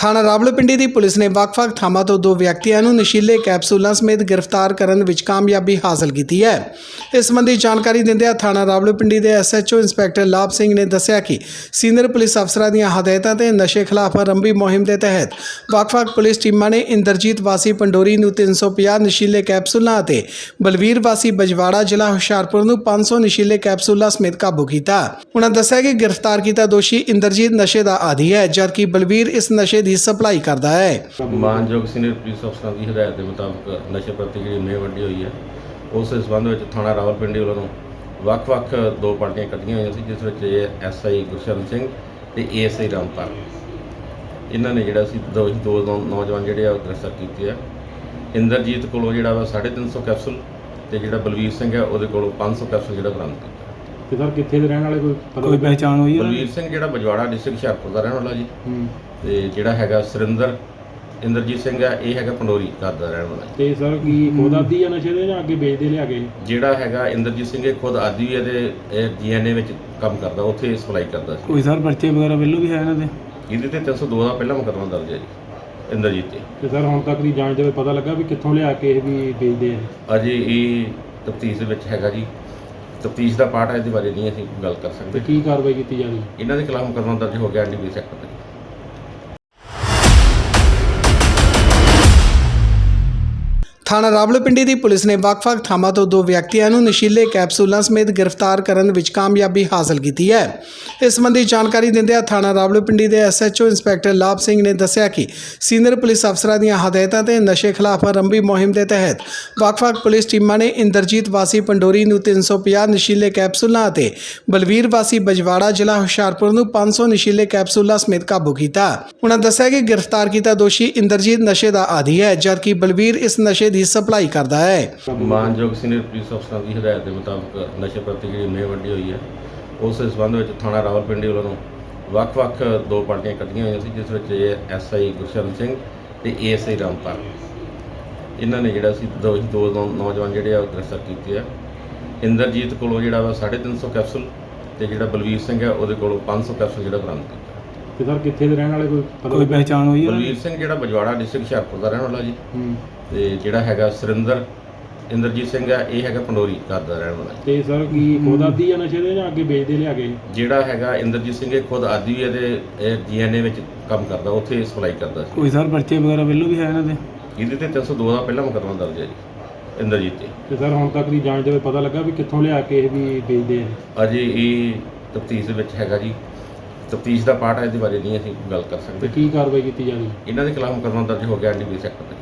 ਥਾਣਾ ਰਾਵਲਪਿੰਡੀ ਦੀ ਪੁਲਿਸ ਨੇ ਵੱਖ-ਵੱਖ ਥਾਵਾਂ ਤੋਂ ਦੋ ਵਿਅਕਤੀਆਂ ਨੂੰ ਨਸ਼ੀਲੇ ਕੈਪਸੂਲਾਂ ਸਮੇਤ ਗ੍ਰਿਫਤਾਰ ਕਰਨ ਵਿੱਚ ਕਾਮਯਾਬੀ ਹਾਸਲ ਕੀਤੀ ਹੈ। ਇਸ ਸੰਬੰਧੀ ਜਾਣਕਾਰੀ ਦਿੰਦਿਆਂ ਥਾਣਾ ਰਾਵਲਪਿੰਡੀ ਦੇ ਐਸਐਚਓ ਇੰਸਪੈਕਟਰ ਲਾਭ ਸਿੰਘ ਨੇ ਦੱਸਿਆ ਕਿ ਸੀਨੀਅਰ ਪੁਲਿਸ ਅਫਸਰਾਂ ਦੀਆਂ ਹਦਾਇਤਾਂ ਤੇ ਨਸ਼ੇ ਖਿਲਾਫ ਆਰੰਭੀ ਮੁਹਿੰਮ ਦੇ ਤਹਿਤ ਵੱਖ-ਵੱਖ ਪੁਲਿਸ ਟੀਮਾਂ ਨੇ ਇੰਦਰਜੀਤ ਵਾਸੀ ਪੰਡੋਰੀ ਨੂੰ 350 ਨਸ਼ੀਲੇ ਕੈਪਸੂਲਾਂ ਅਤੇ ਬਲਵੀਰ ਵਾਸੀ ਬਜਵਾੜਾ ਜ਼ਿਲ੍ਹਾ ਹੁਸ਼ਿਆਰਪੁਰ ਨੂੰ 500 ਨਸ਼ੀਲੇ ਕੈਪਸੂਲਾਂ ਸਮੇਤ ਕਾਬੂ ਕੀਤਾ। ਉਹਨਾਂ ਦੱਸਿਆ ਕਿ ਗ੍ਰਿਫਤਾਰ ਕੀਤਾ ਦੋਸ਼ੀ ਇੰਦਰਜੀਤ ਨਸ਼ੇ ਦਾ ਆਦੀ ਹੈ, ਜਦਕਿ ਬਲਵੀਰ ਇਸ ਨਸ਼ੇ ਦੀ ਸਪਲਾਈ ਕਰਦਾ ਹੈ। ਮਾਨਯੋਗ ਸੀਨੀਅਰ ਪੁਲਿਸ ਅਫਸਰਾਂ ਦੀ ਹਦਾਇਤ ਦੇ ਮੁਤਾਬਕ ਨਸ਼ੇ ਪ੍ਰਤੀ ਜਿਹੜੀ ਮੁਹਿੰਮ ਵੰਡੀ ਹੋਈ ਹੈ ਉਸ ਸੰਬੰਧ ਵਿੱਚ ਥਾਣਾ ਰਾਵਲਪਿੰਡੀ ਵੱਲੋਂ ਵੱਖ-ਵੱਖ ਦੋ ਪਾਰਟੀਆਂ ਕੱਢੀਆਂ ਹੋਈਆਂ ਸੀ ਜਿਸ ਵਿੱਚ ਐਸਆਈ ਗੁਰਸ਼ਰਨ ਸਿੰਘ ਤੇ ਏਐਸਆਈ ਰਾਮਪਾਲ। ਇਹਨਾਂ ਨੇ ਜਿਹੜਾ ਸੀ ਦੋ ਦੋ ਨੌਜਵਾਨ ਜਿਹੜੇ ਆ ਉਹ ਗ੍ਰਿਫਤਾਰ ਕੀਤੇ ਆ। ਇੰਦਰਜੀਤ ਕੋਲੋਂ ਜਿਹੜਾ ਵਾ 350 ਕੈਪਸੂਲ ਤੇ ਜਿਹੜਾ ਬਲਵੀਰ ਸਿੰਘ ਹੈ ਉਹਦੇ ਕੋਲੋਂ 500 ਕੈਪਸੂਲ ਜਿਹੜਾ ਬਰਾਮਦ ਕੀਤਾ। ਤੇ ਸਰ ਕਿੱਥੇ ਦੇ ਰਹਿਣ ਵਾਲੇ ਕੋਈ ਪਤਾ ਕੋਈ ਪਹਿਚਾਣ ਹੋਈ ਹੈ? ਬਲਵੀਰ ਸਿੰਘ ਜਿਹੜਾ ਬਜਵਾੜਾ ਡਿਸਟ੍ਰਿਕਟ ਹੁਸ਼ਿਆਰਪੁਰ ਦਾ ਰਹਿਣ ਵਾਲਾ ਜੀ। ਤੇ ਜਿਹੜਾ ਹੈਗਾ ਸੁਰਿੰਦਰ ਇੰਦਰਜੀਤ ਸਿੰਘ ਹੈ ਇਹ ਹੈਗਾ ਪੰਡੋਰੀ ਘਰ ਦਾ ਰਹਿਣ ਵਾਲਾ। ਤੇ ਸਰ ਕੀ ਖੁਦ ਆਦੀ ਆ ਨਸ਼ੇ ਦੇ ਜਾਂ ਅੱਗੇ ਵੇਚਦੇ ਲਿਆ ਕੇ ਜਿਹੜਾ ਹੈਗਾ ਇੰਦਰਜੀਤ ਸਿੰਘ ਇਹ ਖੁਦ ਆਦੀ ਵੀ ਹੈ ਤੇ ਇਹ ਜੀਐਨਏ ਵਿੱਚ ਕੰਮ ਕਰਦਾ ਉੱਥੇ ਸਪਲਾਈ ਕਰਦਾ ਸੀ। ਕੋਈ ਸਰ ਪਰਚੇ ਵਗੈਰਾ ਵੱਲੋਂ ਵੀ ਹੈ ਇਹਨਾਂ ਦੇ? ਇਹਦੇ ਤੇ 302 ਦਾ ਪਹਿਲਾ ਮੁਕੱਦਮਾ ਦਰਜ ਹੈ ਜੀ ਇੰਦਰਜੀਤ ਤੇ। ਤੇ ਸਰ ਹੁਣ ਤੱਕ ਦੀ ਜਾਂਚ ਦੇ ਵਿੱਚ ਪਤਾ ਲੱਗਾ ਵੀ ਕਿੱਥੋਂ ਲਿਆ ਕੇ ਇਹ ਵੀ ਵੇਚਦੇ ਆ? ਅਜੇ ਇਹ ਤਫਤੀਸ਼ ਦੇ ਵਿੱਚ ਹੈਗਾ ਜੀ। ਤਫਤੀਸ਼ ਦਾ ਪਾਰਟ ਹੈ ਇਹਦੇ ਬਾਰੇ ਨਹੀਂ ਅਸੀਂ ਗੱਲ ਕਰ ਤੇ ਸਕਦੇ ਕੀ ਕਾਰਵਾਈ ਕੀਤੀ ਜਾਵੇ ਇਹਨਾਂ ਦੇ ਖਿਲਾਫ ਮੁਕੱਦਮਾ ਦਰਜ ਹੋ ਗਿਆ ਐਨਡੀਪੀ ਸੈਕਟਰ ਤੇ। ਥਾਣਾ ਰਾਵਲਪਿੰਡੀ ਦੀ ਪੁਲਿਸ ਨੇ ਵੱਖ-ਵੱਖ ਥਾਵਾਂ ਤੋਂ ਦੋ ਵਿਅਕਤੀਆਂ ਨੂੰ ਨਸ਼ੀਲੇ ਕੈਪਸੂਲਾਂ ਸਮੇਤ ਗ੍ਰਿਫਤਾਰ ਕਰਨ ਵਿੱਚ ਕਾਮਯਾਬੀ ਹਾਸਲ ਕੀਤੀ ਹੈ। ਇਸ ਸੰਬੰਧੀ ਜਾਣਕਾਰੀ ਦਿੰਦਿਆਂ ਥਾਣਾ ਰਾਵਲਪਿੰਡੀ ਦੇ ਐਸਐਚਓ ਇੰਸਪੈਕਟਰ ਲਾਭ ਸਿੰਘ ਨੇ ਦੱਸਿਆ ਕਿ ਸੀਨੀਅਰ ਪੁਲਿਸ ਅਫਸਰਾਂ ਦੀਆਂ ਹਦਾਇਤਾਂ ਤੇ ਨਸ਼ੇ ਖਿਲਾਫ ਆਰੰਭੀ ਮੁਹਿੰਮ ਦੇ ਤਹਿਤ ਵੱਖ-ਵੱਖ ਪੁਲਿਸ ਟੀਮਾਂ ਨੇ ਇੰਦਰਜੀਤ ਵਾਸੀ ਪੰਡੋਰੀ ਨੂੰ 350 ਨਸ਼ੀਲੇ ਕੈਪਸੂਲਾਂ ਅਤੇ ਬਲਵੀਰ ਵਾਸੀ ਬਜਵਾੜਾ ਜ਼ਿਲ੍ਹਾ ਹੁਸ਼ਿਆਰਪੁਰ ਨੂੰ 500 ਨਸ਼ੀਲੇ ਕੈਪਸੂਲਾਂ ਸਮੇਤ ਕਾਬੂ ਕੀਤਾ। ਉਹਨਾਂ ਦੱਸਿਆ ਕਿ ਗ੍ਰਿਫਤਾਰ ਕੀਤਾ ਦੋਸ਼ੀ ਇੰਦਰਜੀਤ ਨਸ਼ੇ ਦਾ ਆਦੀ ਹੈ, ਜਦਕਿ ਬਲਵੀਰ ਇਸ ਨਸ਼ੇ ਦੀ ਸਪਲਾਈ ਕਰਦਾ ਹੈ। ਮਾਨਯੋਗ ਸੀਨੀਅਰ ਪੁਲਿਸ ਅਫਸਰਾਂ ਦੀ ਹਦਾਇਤ ਦੇ ਮੁਤਾਬਕ ਨਸ਼ੇ ਪ੍ਰਤੀ ਜਿਹੜੀ ਮੁਹਿੰਮ ਵੱਡੀ ਹੋਈ ਹੈ, ਉਸ ਸੰਬੰਧ ਵਿੱਚ ਥਾਣਾ ਰਾਵਲਪਿੰਡੀ ਵੱਲੋਂ ਵੱਖ-ਵੱਖ ਦੋ ਪਾਰਟੀਆਂ ਕੱਢੀਆਂ ਹੋਈਆਂ ਸੀ, ਜਿਸ ਵਿੱਚ ਐਸਆਈ ਗੁਰਸ਼ਰਨ ਸਿੰਘ ਤੇ ਏਐਸਆਈ ਰਾਮਪਾਲ। ਇਹਨਾਂ ਨੇ ਜਿਹੜਾ ਸੀ ਦੋ ਦੋ ਨੌਜਵਾਨ ਜਿਹੜੇ ਆ ਉਹ ਗ੍ਰਿਫਤਾਰ ਕੀਤੇ ਆ। ਇੰਦਰਜੀਤ ਕੋਲੋਂ ਜਿਹੜਾ ਵਾ 350 ਕੈਪਸੂਲ ਤੇ ਜਿਹੜਾ ਬਲਵੀਰ ਸਿੰਘ ਹੈ ਉਹਦੇ ਕੋਲੋਂ 500 ਕੈਪਸੂਲ ਜਿਹੜਾ ਬਰਾਮਦ ਕੀਤਾ। ਤੇ ਸਰ ਕਿੱਥੇ ਦੇ ਰਹਿਣ ਵਾਲੇ ਕੋਈ ਪਤਾ ਕੋਈ ਪਹਿਚਾਣ ਹੋਈ ਹੈ ਬਲਵੀਰ ਸਿੰਘ ਜਿਹੜਾ ਬਜਵਾੜਾ ਡਿਸਟ੍ਰਿਕਟ ਹੁਸ਼ਿਆਰਪੁਰ ਦਾ ਰਹਿਣ ਵਾਲਾ ਜੀ। ਹੂੰ। ਤੇ ਜਿਹੜਾ ਹੈਗਾ ਸੁਰਿੰਦਰ ਇੰਦਰਜੀਤ ਸਿੰਘ ਹੈ ਇਹ ਹੈਗਾ ਪੰਡੋਰੀ ਘਰ ਦਾ ਰਹਿਣ ਵਾਲਾ ਤੇ ਸਰ ਕੀ ਖੁਦ ਆਦੀ ਆ ਨਸ਼ੇ ਦੇ ਜਾਂ ਅੱਗੇ ਵੇਚਦੇ ਲਿਆ ਕੇ ਜਿਹੜਾ ਹੈਗਾ ਇੰਦਰਜੀਤ ਸਿੰਘ ਇਹ ਖੁਦ ਆਦੀ ਵੀ ਹੈ ਤੇ ਇਹ ਜੀਐਨਏ ਵਿੱਚ ਕੰਮ ਕਰਦਾ ਉੱਥੇ ਸਪਲਾਈ ਕਰਦਾ ਸੀ। ਕੋਈ ਸਰ ਪਰਚੇ ਵਗੈਰਾ ਵੱਲੋਂ ਵੀ ਹੈ ਇਹਨਾਂ ਦੇ? ਇਹਦੇ ਤੇ 302 ਦਾ ਪਹਿਲਾ ਮੁਕੱਦਮਾ ਦਰਜ ਹੈ ਜੀ ਇੰਦਰਜੀਤ ਤੇ। ਤੇ ਸਰ ਹੁਣ ਤੱਕ ਦੀ ਜਾਂਚ ਦੇ ਵਿੱਚ ਪਤਾ ਲੱਗਾ ਵੀ ਕਿੱਥੋਂ ਲਿਆ ਕੇ ਇਹ ਵੀ ਵੇਚਦੇ ਆ? ਅਜੇ ਇਹ ਤਫਤੀਸ਼ ਦੇ ਵਿੱਚ ਹੈਗਾ ਜੀ। ਤਫਤੀਸ਼ ਦਾ ਪਾਰਟ ਹੈ ਇਹਦੇ ਬਾਰੇ ਨਹੀਂ ਅਸੀਂ ਗੱਲ ਕਰ ਤੇ ਸਕਦੇ ਕੀ ਕਾਰਵਾਈ ਕੀਤੀ ਜਾਵੇ ਇਹਨਾਂ ਦੇ ਖਿਲਾਫ ਮੁਕੱਦਮਾ ਦਰਜ ਹੋ ਗਿਆ ਐਨਡੀਪੀ ਸੈਕਟਰ ਤੇ।